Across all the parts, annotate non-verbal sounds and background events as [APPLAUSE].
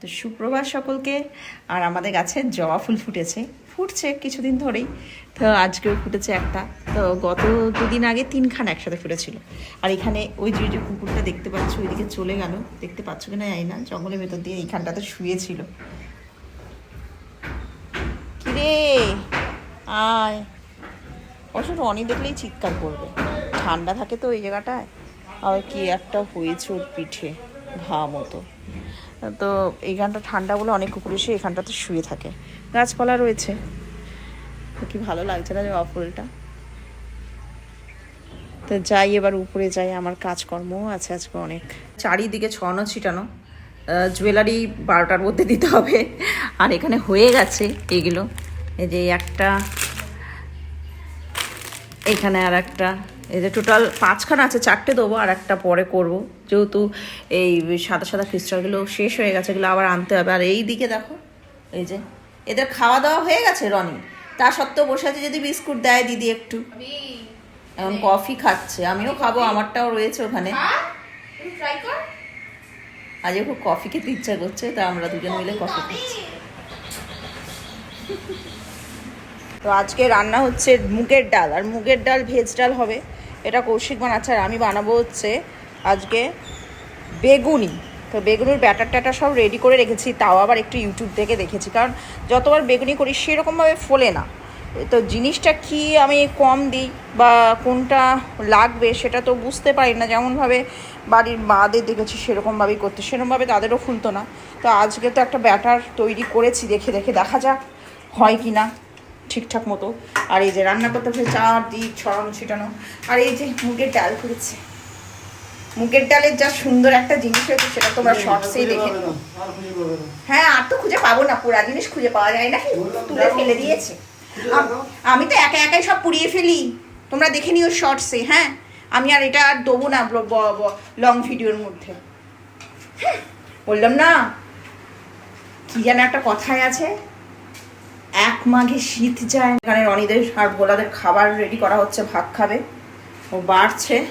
তো সুপ্রভাত সকলকে। আর আমাদের গাছে জবা ফুল ফুটেছে। ফুটছে কিছুদিন ধরেই। তো আজকেও ফুটেছে একটা। তো গত দুদিন আগে তিনখান একসাথে ফুটেছিল। আর এখানে ওই যে যে কুকুরটা দেখতে পাচ্ছ, ওইদিকে চলে গেল। দেখতে পাচ্ছ কিনা জানি না। জঙ্গলের ভেতর দিয়ে এইখানটা এইখানটাতে শুয়েছিল। কিরে? আয়। অবশ্য রনি দেখলেই চিৎকার করবে। ঠান্ডা থাকে তো ওই জায়গাটায়। আবার কি একটা হয়েছে ওর পিঠে। ঘা মতো। তো এইখানটা ঠান্ডা বলে অনেক কুকুর এসে এখানটাতে শুয়ে থাকে। গাছপালা রয়েছে। কি ভালো লাগছে না জবা ফুলটা তো যাই এবার উপরে যাই, আমার কাজকর্মও আছে আজকে অনেক। চারিদিকে ছড়ানো ছিটানো জুয়েলারি বারোটার মধ্যে দিতে হবে। আর এখানে হয়ে গেছে এগুলো। এই যে একটা, এখানে আর একটা এই যে টোটাল পাঁচখানা আছে চারটে দেবো আর একটা পরে করব। যেহেতু এই সাদা সাদা ক্রিস্টালগুলো শেষ হয়ে গেছে এগুলো আবার আনতে হবে। আর এই দিকে দেখো এই যে এদের খাওয়া দাওয়া হয়ে গেছে রনি। তা সত্ত্বেও বসে আছে যদি বিস্কুট দেয় দিদি একটু। এখন কফি খাচ্ছে আমিও খাব আমারটাও রয়েছে ওখানে। আজকে খুব কফি খেতে ইচ্ছা করছে তা আমরা দুজন মিলে কফি খাচ্ছি। [LAUGHS] তো আজকে রান্না হচ্ছে মুগের ডাল, আর মুগের ডাল ভেজ ডাল হবে। এটা কৌশিক বানাচ্ছে আর আমি বানাবো হচ্ছে আজকে বেগুনি। তো বেগুনির ব্যাটার ট্যাটার সব রেডি করে রেখেছি, তাও আবার একটু ইউটিউব থেকে দেখেছি, কারণ যতবার বেগুনি করি সেরকমভাবে ফোলে না। তো জিনিসটা কি আমি কম দিই বা কোনটা লাগবে সেটা তো বুঝতে পারি না, যেমনভাবে বাড়ির মাদের দেখেছি সেরকমভাবেই করতে, সেরকমভাবে তাদেরও ফুলতো না। তো আজকে তো একটা ব্যাটার তৈরি করেছি, দেখে দেখে দেখা যাক হয় কি না ঠিকঠাক মতো। আর এই যে রান্না করতে হবে চারদিক ছড়ানো ছিটানো। আর এই যে মুগের ডাল করেছে। মুগের ডালের যা সুন্দর একটা জিনিস হয়েছে সেটা তোমরা শর্টসেই দেখে নিও। হ্যাঁ আর তো খুঁজে পাবো না পুরা জিনিস খুঁজে পাওয়া যায় না তুলে ফেলে দিয়েছে। আমি তো একা একাই সব পুড়িয়ে ফেলি। তোমরা দেখে নিও শর্টসে হ্যাঁ? আমি আর এটা আর দেবো না লং ভিডিওর মধ্যে। হ্যাঁ, বললাম না। কি যেন একটা কথায় আছে। এক মাঘে শীত যায়। এখানে রনিদের আর ভোলাদের খাবার রেডি করা হচ্ছে, ভাত খাবে। ও বাড়ছে।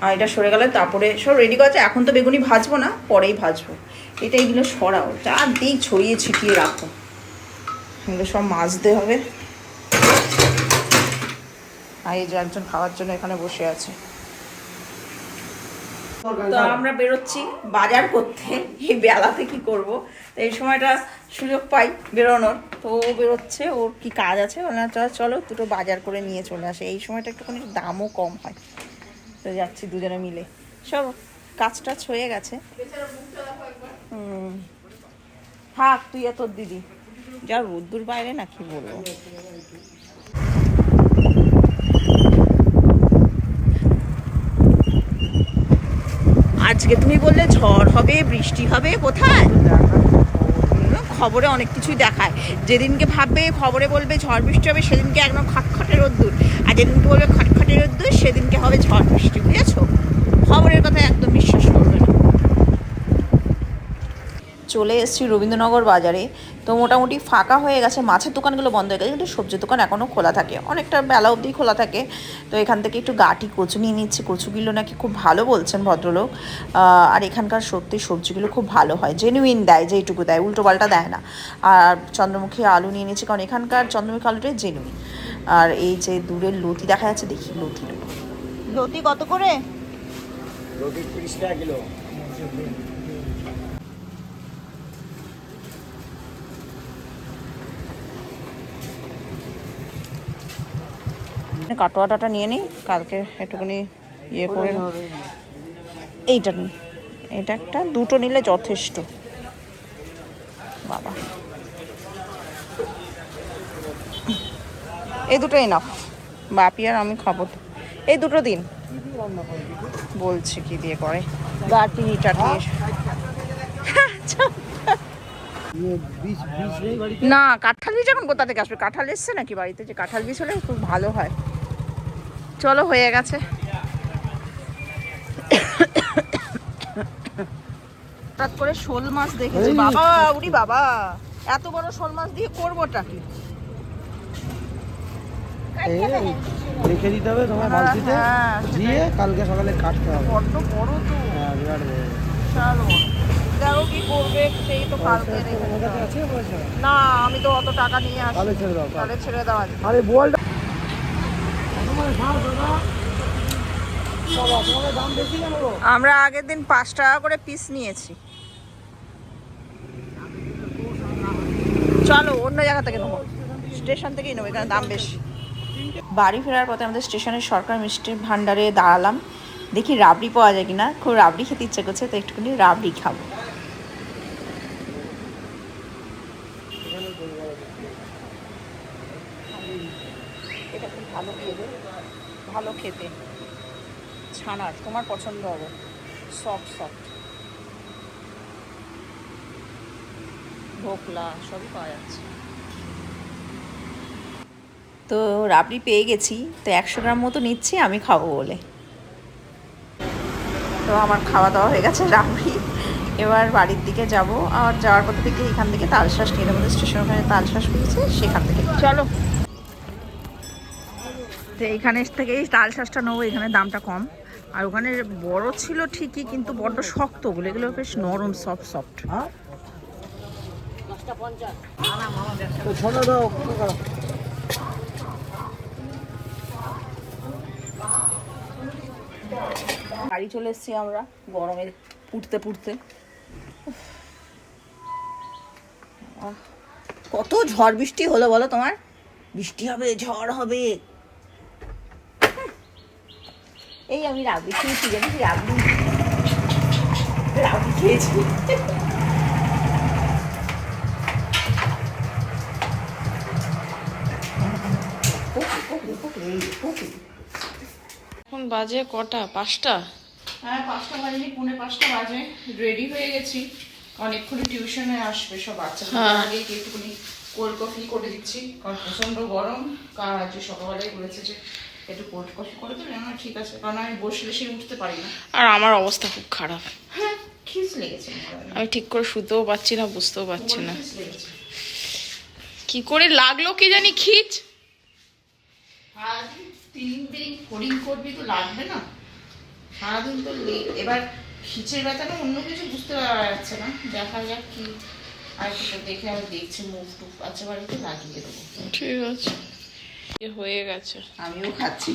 আর এটা সরে গেলে তারপরে সব রেডি করা এখন তো বেগুনি ভাজবো না, পরেই ভাজবো। এটা এইগুলো সরাও। চারদিক ছড়িয়ে ছিটিয়ে রাখো। এগুলো সব মাজতে হবে। আর এই যে একজন খাওয়ার জন্য এখানে বসে আছে। তো আমরা বেরোচ্ছি বাজার করতে এই বেলাতে কি করব? তো এই সময়টা সুযোগ পাই বেরোনোর। তো ও বেরোচ্ছে ওর কি কাজ আছে? বলে না, চল চলো দুটো বাজার করে নিয়ে চলে আসে। এই সময়টা একটুখানি দামও কম হয়। তো যাচ্ছি দুজনে মিলে। সব কাজ টাজ হয়ে গেছে। হুম। থাক তুই আর তোর দিদি যা রোদ্দুর বাইরে না কি বলব? আজকে তুমি বললে ঝড় হবে, বৃষ্টি হবে, কোথায়? খবরে অনেক কিছুই দেখায়। যেদিনকে ভাববে খবরে বলবে ঝড় বৃষ্টি হবে, সেদিনকে একদম খটখটে রোদ্দুর। আর যেদিনকে বলবে খটখটে রোদ্দুর, সেদিনকে হবে ঝড় বৃষ্টি, বুঝেছ? খবরের কথা একদম বিশ্বাস করবে না চলে এসেছি রবীন্দ্রনগর বাজারে। তো মোটামুটি ফাঁকা হয়ে গেছে মাছের দোকানগুলো বন্ধ হয়ে গেছে কিন্তু সবজির দোকান এখনও খোলা থাকে। অনেকটা বেলা অবধি খোলা থাকে। তো এখান থেকে একটু গাটি কচু নিয়ে নিচ্ছি। কচুগুলো নাকি খুব ভালো বলছেন ভদ্রলোক। আর এখানকার সত্যি সবজিগুলো খুব ভালো হয়। জেনুইন দেয় যেইটুকু দেয় উল্টো পাল্টা দেয় না। আর চন্দ্রমুখী আলু নিয়ে নিচ্ছি কারণ এখানকার চন্দ্রমুখী আলুটাই জেনুইন আর এই যে দূরের লতি দেখা যাচ্ছে দেখি লতি লতি কত করে? রুটি তিরিশ টাকা কিলো। কাটোয়াটাটা নিয়ে নিই কালকে একটুখানি ইয়ে করে এইটা নিই। এটা একটা দুটো নিলে যথেষ্ট। বাবা। এই দুটোই না বাপি আর আমি খাব তো। এই দুটো দিন। বলছি কি দিয়ে করে। বীজ বীজ না কাঁঠাল বীজ এখন কোথা থেকে আসবে? কাঁঠাল এসছে নাকি বাড়িতে? যে কাঁঠাল বীজ হলে খুব ভালো হয়। চলো হয়ে গেছে। হঠাৎ করে শোল মাছ দেখেছি। বাবা উড়ি বাবা এত বড় শোল মাছ দিয়ে করবোটা কি? রেখে দিতে হবে তোমার হ্যাঁ, বালতিতে। হ্যাঁ, দিয়ে কালকে সকালে কাটতে হবে। বড় তো। হ্যাঁ বিরাট বড়। বিশাল দেখো কি করবে সেই তো কালকে না আমি তো অত টাকা নিয়ে আসি তাহলে ছেড়ে দাও তাহলে ছেড়ে যাবে। আরে বলটা তোমার ভাব দাদা বাবা তোমাদের দাম বেশি কেন গো আমরা আগের দিন পাঁচ টাকা করে পিস নিয়েছি। চলো অন্য জায়গা থেকে নেব। স্টেশন থেকেই নেব, এখানে দাম বেশি। বাড়ি ফেরার পথে আমাদের স্টেশনের সরকার মিষ্টির ভান্ডারে দাঁড়ালাম। দেখি রাবড়ি পাওয়া যায় কিনা। খুব রাবড়ি খেতে ইচ্ছে করছে, তো একটুখানি রাবড়ি খাব। ভালো খেতে। ছানার, তোমার পছন্দ হবে। সফট সফট ঢোকলা, সবই পাওয়া যাচ্ছে। তো রাবড়ি পেয়ে গেছি। তো একশো গ্রাম মতো নিচ্ছি, আমি খাব বলে। তো আমার খাওয়া দাওয়া হয়ে গেছে রাবড়ি। এবার বাড়ির দিকে যাব। আর যাওয়ার কথা থেকে এখান থেকে তালশ্বাস নিয়ে আমাদের স্টেশন ওখানে তালশ্বাস পেয়েছে সেখান থেকে। চলো। তো এইখানে থেকেই তাল শাঁসটা নেব এখানে দামটা কম। আর ওখানে বড় ছিল ঠিকই কিন্তু বড্ড শক্ত ওগুলো এগুলো বেশ নরম সফট সফট? বাড়ি চলে এসেছি আমরা গরমে পুড়তে পুড়তে। কত ঝড় বৃষ্টি হলো বলো তোমার? বৃষ্টি হবে ঝড় হবে। এই আমি রাবড়ি খেয়েছি জানিস রাবড়ি? রাবড়ি খেয়েছি। এখন বাজে কটা? পাঁচটা? হ্যাঁ পাঁচটা বাজে পৌনে পাঁচটা বাজে। রেডি হয়ে গেছি। অনেকক্ষণ টিউশনে আসবে সব বাচ্চারা হ্যাঁ। আগে একটুখানি কোল্ড কফি করে দিচ্ছি। কারণ প্রচণ্ড গরম। কার আজকে সকালবেলায় বলেছে যে একটু কোল্ড কফি করে দেবে আমার ঠিক আছে কারণ আমি বসলে সে উঠতে পারি না। আর আমার অবস্থা খুব খারাপ। হ্যাঁ খিস লেগেছে আমি ঠিক করে শুতেও পারছি না বুঝতেও পারছি না। কি করে লাগল কি জানি খিচ? তিন দিন ফোরিং করবি তো লাগবে না। সারাদিন তো এবার খিচের ব্যথাটা অন্য কিছু বুঝতে পারা যাচ্ছে না। দেখা যাক কি আর দেখে আমি দেখছি মুখ টুক আছে বাড়িতে লাগিয়ে দেবো। ঠিক আছে। হয়ে গেছে। আমিও খাচ্ছি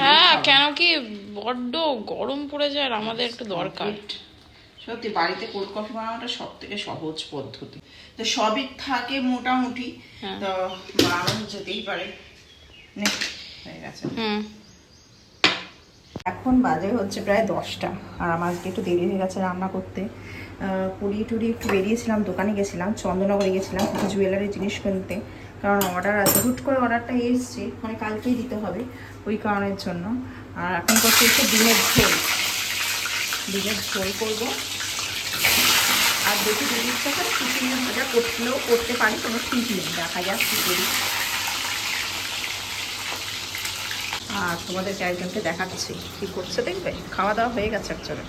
হ্যাঁ কেন কি বড্ড গরম পড়ে যায় আর আমাদের একটু দরকার। সত্যি বাড়িতে কোল্ড কফি বানানোটা সব থেকে সহজ পদ্ধতি। তো সবই থাকে মোটামুটি। হ্যাঁ। তো বানানো যেতেই পারে। হয়ে গেছে। হুম। এখন বাজে হচ্ছে প্রায় দশটা আর আমার আজকে একটু দেরি হয়ে গেছে রান্না করতে। পুরি টুরি একটু বেরিয়েছিলাম দোকানে গেছিলাম চন্দননগরে গেছিলাম কিছু জুয়েলারি জিনিস কিনতে। কারণ অর্ডার আছে। হুট করে অর্ডারটা এসছে মানে কালকেই দিতে হবে ওই কারণের জন্য। আর এখন করছি একটু ডিমের ঝোল। ডিমের ঝোল করব। আর দেখি করে খিচুড়ি ভাজা করলেও করতে পারি, কোনো ঠিক নেই। দেখা যাক করি। আর তোমাদেরকে একজনকে দেখাচ্ছি। কি করছে দেখবে? খাওয়া দাওয়া হয়ে গেছে একচুয়ালি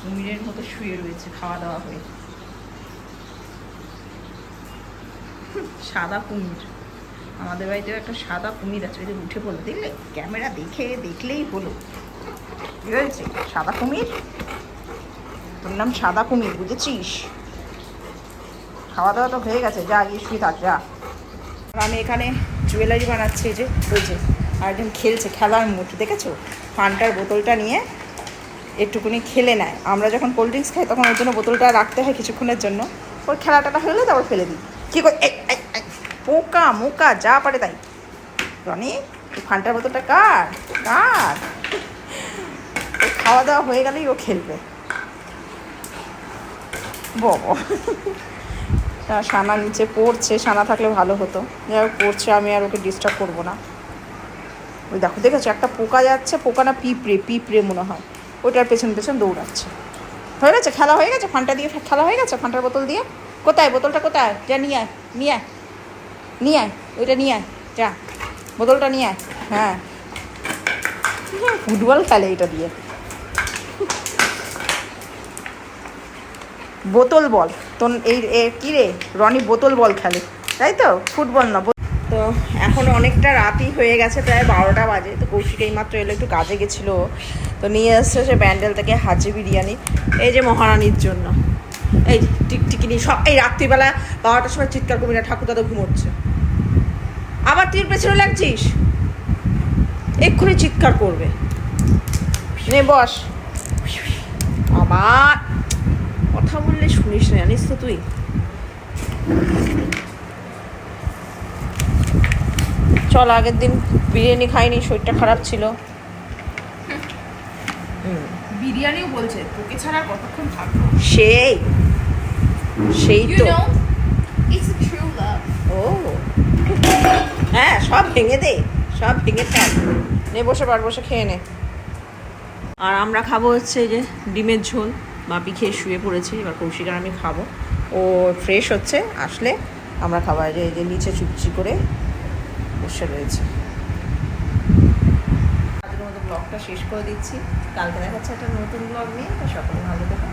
কুমিরের মতো শুয়ে রয়েছে, খাওয়া দাওয়া হয়ে হুম, সাদা কুমির। আমাদের বাড়িতেও একটা সাদা কুমির আছে, ওই উঠে পড়ল, দেখলে? ক্যামেরা দেখে দেখলেই হলো। হয়েছে? সাদা কুমির? তোর নাম সাদা কুমির, বুঝেছিস? খাওয়া দাওয়া তো হয়ে গেছে, যা, গিয়ে শুয়ে থাক, যা। আমি এখানে জুয়েলারি বানাচ্ছি যে যে আর একজন খেলছে, খেলার মুঠ দেখেছ? ফান্টার বোতলটা নিয়ে একটুকুনি খেলে নেয়। আমরা যখন কোল্ড ড্রিঙ্কস খাই, তখন ওর জন্য বোতলটা রাখতে হয় কিছুক্ষণের জন্য। ওর খেলাটা হলে তারপর ফেলে দিই। কী পোকা মোকা যা পারে তাই। রনি ফান্টার বোতলটা কার? কার? খাওয়া দাওয়া হয়ে গেলেই ও খেলবে। বব। সানা নিচে পড়ছে, সানা থাকলে ভালো হতো। যাই হোক, পড়ছে, আমি আর ওকে ডিস্টার্ব করব না। ওই দেখো, দেখেছ? একটা পোকা যাচ্ছে, পোকা না পিঁপড়ে পিঁপড়ে মনে হয়। ওইটার পেছন পেছন দৌড়াচ্ছে। হয়ে গেছে? খেলা হয়ে গেছে? ফান্টা দিয়ে খেলা হয়ে গেছে? ফান্টার বোতল দিয়ে? কোথায়? বোতলটা কোথায়? যা, নিয়ে আয় নিয়ে আয় নিয়ে আয়, ওইটা নিয়ে আয়, যা, বোতলটা নিয়ে আয় হ্যাঁ। ফুটবল খেলে এটা দিয়ে। বোতল বল, তোর এই কি রে? রনি বোতল বল খেলে, তাই তো? ফুটবল না তো এখন অনেকটা রাতই হয়ে গেছে, প্রায় বারোটা বাজে। তো কৌশিক এই মাত্র এলো, একটু কাজে গেছিল। তো নিয়ে এসছে সে ব্যান্ডেল থেকে হাজি বিরিয়ানি। এই যে মহারানীর জন্য। এই যে টিকটিকি নিয়ে সব এই রাত্রিবেলা বারোটার সময় চিৎকার করবি না ঠাকুর দাদা ঘুমোচ্ছে। আবার তুই পেছনে লাগছিস? এক্ষুনি চিৎকার করবে। নে বস। আবার কথা বললে শুনিস না জানিস তো তুই। চল আগের দিন বিরিয়ানি খাইনি শরীরটা খারাপ ছিল। হুম, বিরিয়ানিও বলছে তোকে ছাড়া আর কতক্ষণ থাকব? সেই সেই ইউ তো। ইটস ট্রু লাভ ও। হ্যাঁ সব ভেঙে দে সব ভেঙে ফেল। নে বসে পার বসে খেয়ে নে। আর আমরা খাব হচ্ছে যে ডিমের ঝোল। বাপি খেয়ে শুয়ে পড়েছি এবার কৌশিক আর আমি খাব। ও ফ্রেশ হচ্ছে আসলে আমরা খাবার যে এই যে নিচে চুপচি করে বসে রয়েছে। ব্লগটা শেষ করে দিচ্ছি। কালকে দেখাচ্ছে একটা নতুন ব্লগ নিয়ে তা সকলে ভালো দেখো